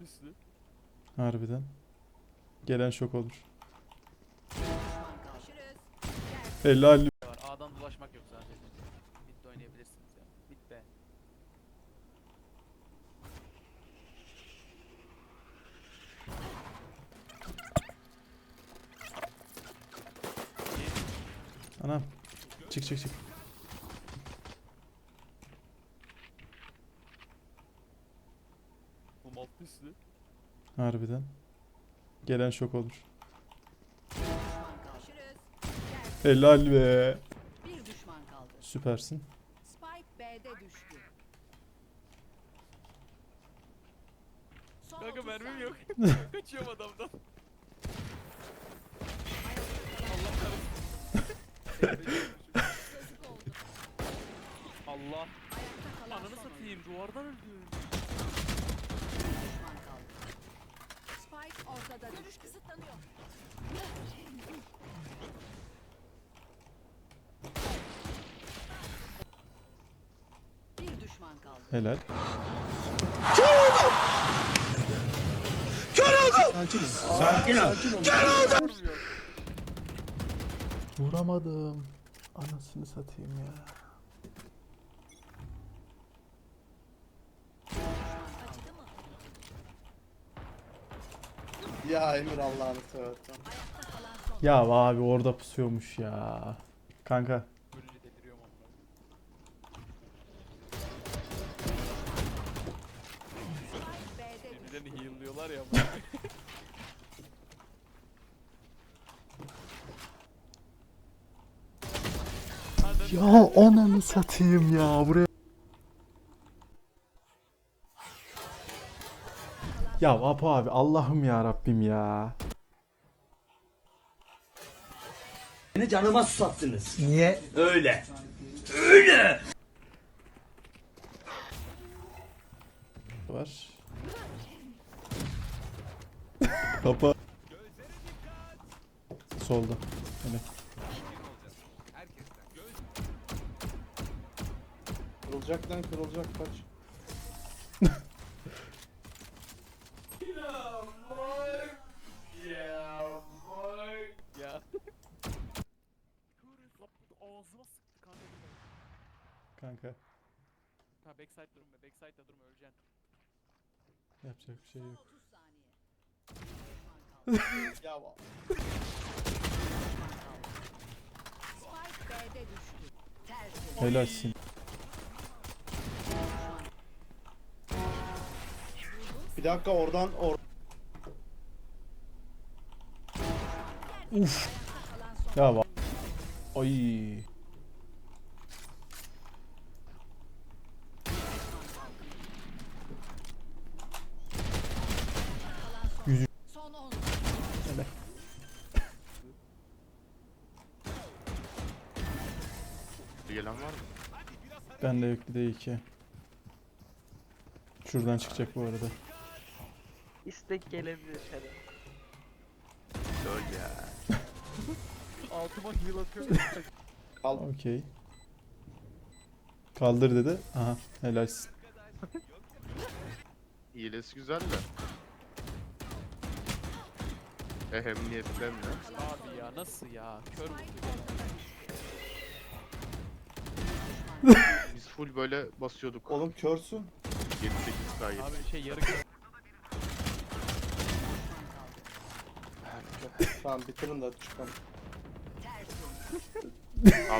üstü. Harbiden. Gelen şok olur. Görüşürüz. Helal. Var. A'dan dolaşmak yok sadece. Mid'de oynayabilirsiniz ya. Mid'de. Anam. Çık çık çık. Harbiden. Gelen şok olur. Görüşürüz. Helal be. Bir düşman kaldı. Süpersin. Spike B'de düştü. Son Kanka 30 mermim saniye. yok. Kaçıyorum adamdan. Allah kahretsin. Yazık oldu. Allah. Ayakta kalan Ananı son satayım. Duvardan öldüm. Bir düşman kaldı. Ortada. Görüş kısıtlanıyor. Bir düşman kaldı. Helal. Vurmuyor. Vuramadım. Anasını satayım ya. Ya Emir Allah'ını seversen. Ya abi orada pusuyormuş ya. Kanka. Birbirlerini heal'lıyorlar ya. Ya ananı satayım ya buraya. Ya Apo abi Allah'ım ya Rabbim ya. Beni canıma susattınız. Niye? Öyle. Öyle. Var. Kapa. Solda. Öyle. Kırılacak lan kırılacak kaç. Ya. Kırık ağzıma sıktı kanka. Kanka Ha backside durma, backside'da durma öleceksin. yapacak bir şey yok. 30 saniye. Bir düşman kaldı. Ya Spike B'de düştü. Tersi. Helalsin. bir dakika oradan or son Ya va- Ay. Son 10. Gelen var mı? Ben de yüklü değil ki. Şuradan çıkacak bu arada. İstek gelebilir hele. Öl ya. Altıma heal atıyorum. kal. Okey. Kaldır dedi. Aha helalsin. İyilesi güzel de. Ehemmiyetten de. Abi ya nasıl ya? Kör vurdu. Biz full böyle basıyorduk. Oğlum körsün. 7-8 sayı. Abi şey yarı kör. Tamam bitirin de çıkalım. Abi